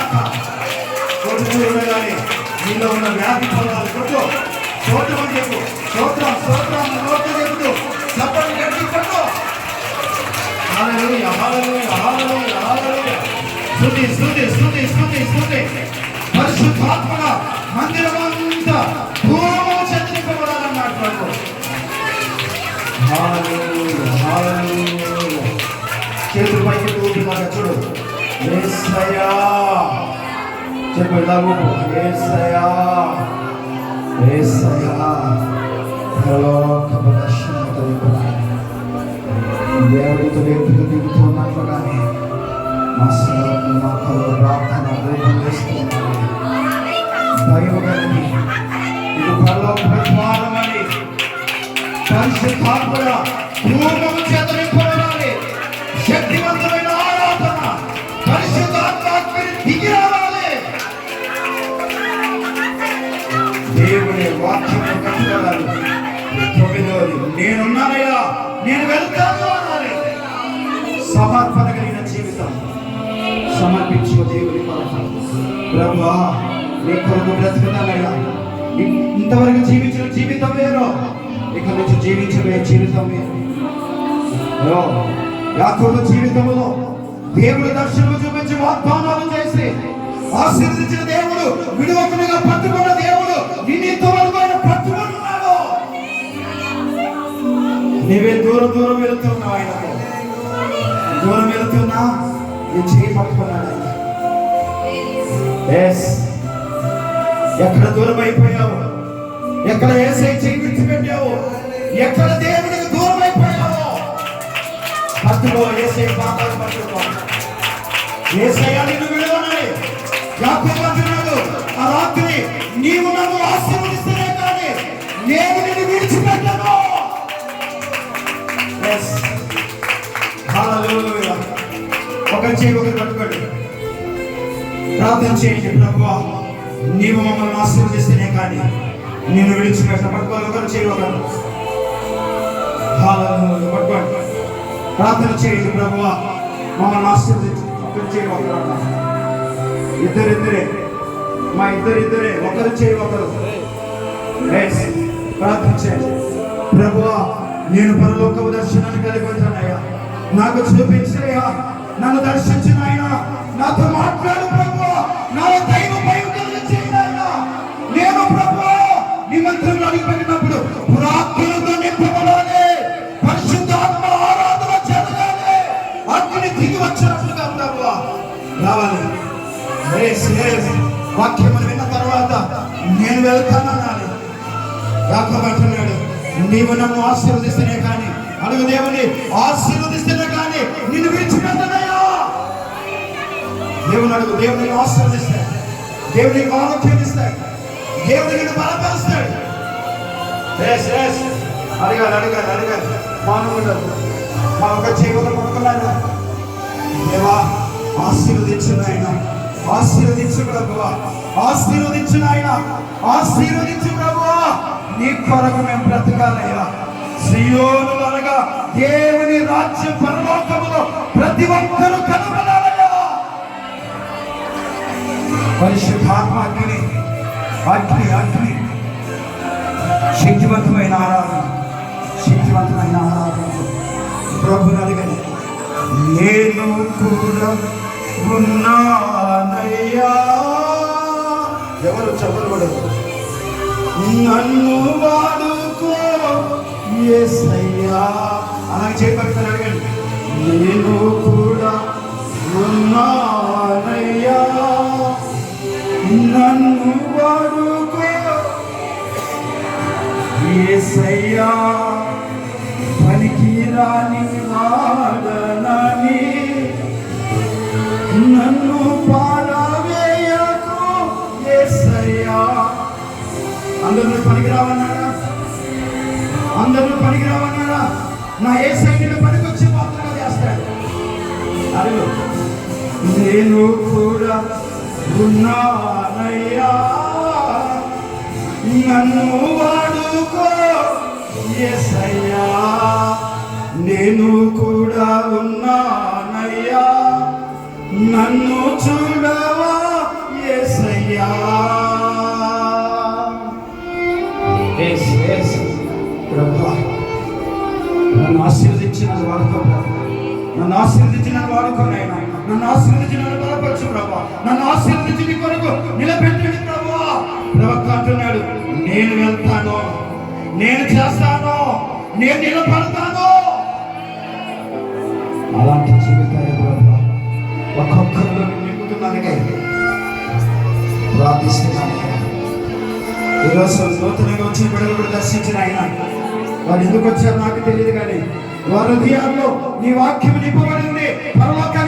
గాక కొడుకు ఉండగానే నీలో ఉన్న వ్యాధి పొలాలు కొట్టు స్తోత్రం చెప్పు స్తోత్రం స్తోత్రం నోట్లు చెబుతూ చప్పట్లు కట్టి కొట్టు హల్లెలూయా హల్లెలూయా హల్లెలూయా హల్లెలూయా స్తుతి స్తుతి స్తుతి స్తుతి పూర్వము ప్రభు చేతులు పైకి చూడు యేసయ్యా చెప్పు ఇలాగూ యేసయ్యా యేసయ్యా పరలోకపు దర్శనంతో నింపునాయన. దేవుడితో ఎప్పుడు దిగుతున్నట్లుగానే మా సేవకు మా కలు ప్రార్థన రూపం వేస్తున్నాను దైవగలని ఇది పరలోక ప్రతిపాదనమని పరిశుద్ధాత్మగా పూర్వము చేత నింపబడాలి శక్తివంతమైన నేనున్నానయ్యా నేను వెళ్తాను అనాలి సమర్పణ కలిగిన జీవితం సమర్పించు దేవుని కొరకు బ్రహ్మా నీ కొరకు బ్రతుకున్నానయ్యా ఇంతవరకు జీవించిన జీవితం వేరు. ఇక నుంచి జీవించబోయే జీవితం వేరు. ఓ, యాకోబు జీవితంలో దేవుడు దర్శనం చూపించి వాగ్దానాలు చేసి ఆశీర్వదించిన దేవుడు విడువకునిగా పట్టుకున్న దేవుడు నిన్ను ఇంతవరకు ఆయన నీవే దూరం దూరం వెళుతున్నావు ఆయన దూరం వెళుతున్నా నీ చేయి పట్టుకున్నాడు ఎక్కడ దూరం అయిపోయావు? ఎక్కడ ఏసై చేయి విడిచిపెట్టావు? ఎక్కడ దేవుడికి దూరం అయిపోయావు? పట్టుకో ఏసై పాపాలు పట్టుకో. ఏసయ్య నిన్ను విడవనని యాకోబు అంటున్నాడు. ఆ రాత్రి నీవు నన్ను ఆశీర్వదిస్తేనే కానీ నేను నిన్ను చేయి ఒకరు పట్టుకోండి. ప్రార్థన చేయండి ప్రభు నీవు మమ్మల్ని ఆశీర్వదిస్తేనే కానీ నేను విడిచిపెట్ట పట్టుకోవాలి ఒకరు చేయి ఒకరు. పట్టుకోండి. ప్రార్థన చేయండి ప్రభు మమ్మల్ని ఆశీర్వదించు ఒకరు చేయి ఒకరు ఇద్దరిద్దరే మా ఇద్దరిద్దరే ఒకరు చేయి ఒకరు. ప్రార్థన చేయండి. ప్రభువా నేను పరలోక దర్శనాన్ని కలిగి వచ్చానయ్యా నాకు చూపించయ్యా నన్ను దర్శించిన ఆయన నాతో మాట్లాడు ప్రభువా నాలో దైవ భయం కలిగించేయనయ్యా నేను ప్రభు నీ మంత్రంలో అడిగిపెట్టినప్పుడు పురాత్మలతో నింపబడాలి పరిశుద్ధాత్మ ఆరాధన జరగాలి అగ్ని దిగి వచ్చినట్లుగా ప్రభు. రావాలి. వాక్యం విన్న తర్వాత నేను వెళ్తానన్నాడు యాకోబు అంటున్నాడు నీవు నన్ను ఆశీర్వదిస్తేనే కానీ అడుగు దేవుని ఆశీర్వదిస్తేనే కానీ నిన్ను విడిచిపెట్ట దేవుని అడుగు దేవుని ఆశీర్వదిస్తాడు. దేవుని నీకు దేవుని బలపరుస్తాడు. అడగాలి అడగాలి అడగాలి. మానవుడు మా ఒక జీవితం పడుకున్నాను దేవా ఆశీర్వదించిన ఆయన. ఆశీర్వదించు ప్రభువా. ఆశీర్వదించిన ఆయన. ఆశీర్వదించు ప్రభువా. నీ కొరకు మేము బ్రతకాలయ్యా. సియోను అనగా దేవుని రాజ్య పరలోకములో ప్రతి ఒక్కరూ పరిశుద్ధాత్మ అగ్ని అగ్ని అగ్ని శక్తివంతమైన ఆరాధన శక్తివంతమైన ఆరాధన ప్రభుని అడిగని నేను కూడా ఉన్నానయ్యా. ఎవరు చెప్పకూడదు. నన్ను వాడుకో యేసయ్యా అలాగే చేపడతాను అడగండి. నేను కూడా ఉన్నానయ్యా. నన్ను వాడుకో. యేసయ్యా పనికి రాని వాడనని నన్ను పారవేయకు. యేసయ్యా అందరూ పనికి రావన్నాడా అందరూ పనికి నా ఏ సైన్యుడు పనికొచ్చి పాత్రగా మాత్రమే చేస్తాడు. అడుగు. నేను కూడా ఉన్నానయ్యా. నన్ను వాడుకో ఎసయ్యా నేను కూడా ఉన్నానయ్యా. నన్ను చూడవా ఎసయ్యా ప్రభా నన్ను ఆశీర్వదించిన వాడుకో నన్ను ఆశీర్వదించిన వాడుకోనైనా నన్ను ఆశీర్వదించి నన్ను బలపరచు ప్రభా. నన్ను ఆశీర్వదించి నీ కొరకు నిలబెట్టండి ప్రభా. ప్రవక్త అంటున్నాడు నేను వెళ్తాను. నేను చేస్తాను. నేను నిలబడతాను. అలాంటి జీవితాన్ని ప్రభా ఒక్కొక్కరిలో నింపుతున్నానికై ప్రార్థిస్తున్నాను ఈరోజు నూతనంగా వచ్చిన బిడ్డలు కూడా దర్శించిన ఆయన. వారు ఎందుకు వచ్చారో నాకు తెలియదు కానీ వారి హృదయాల్లో నీ వాక్యం నింపబడి ఉంది. పరలోకాన్ని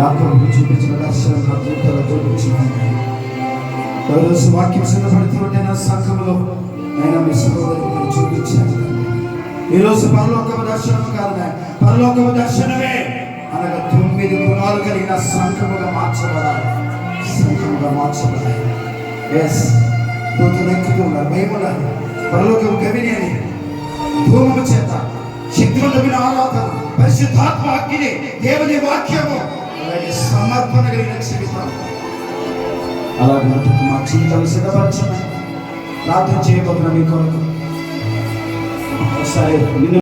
యాకోబు చూపించిన దర్శనం నా జీవితంలో చూపించినాయి ఈరోజు వాక్యం సిద్ధపడుతుంటే నా సంఘంలో నేను మీ సహోదరికి చూపించాను. ఈరోజు పరలోకపు దర్శనం కాదు పరలోకపు దర్శనమే. అనగా తొమ్మిది గుణాలు కలిగిన సంఘముగా మార్చబడాలి. సంఘముగా మార్చబడాలి. ఎస్ దూతలు ఎక్కుతున్నారు భయమున్నారు పరలోకపు గవిని అని ధూమము చేత శక్తులు ఆరాధన పరిశుద్ధాత్మ అగ్ని దేవుని వాక్యము అలాగే సమర్పణ కలిగిన జీవితం. అలాగే మటుకు మా జీవితాలు సిద్ధపరచండి ప్రార్థన చేయబోతున్నా మీ కొరకు. ఒకసారి నిన్ను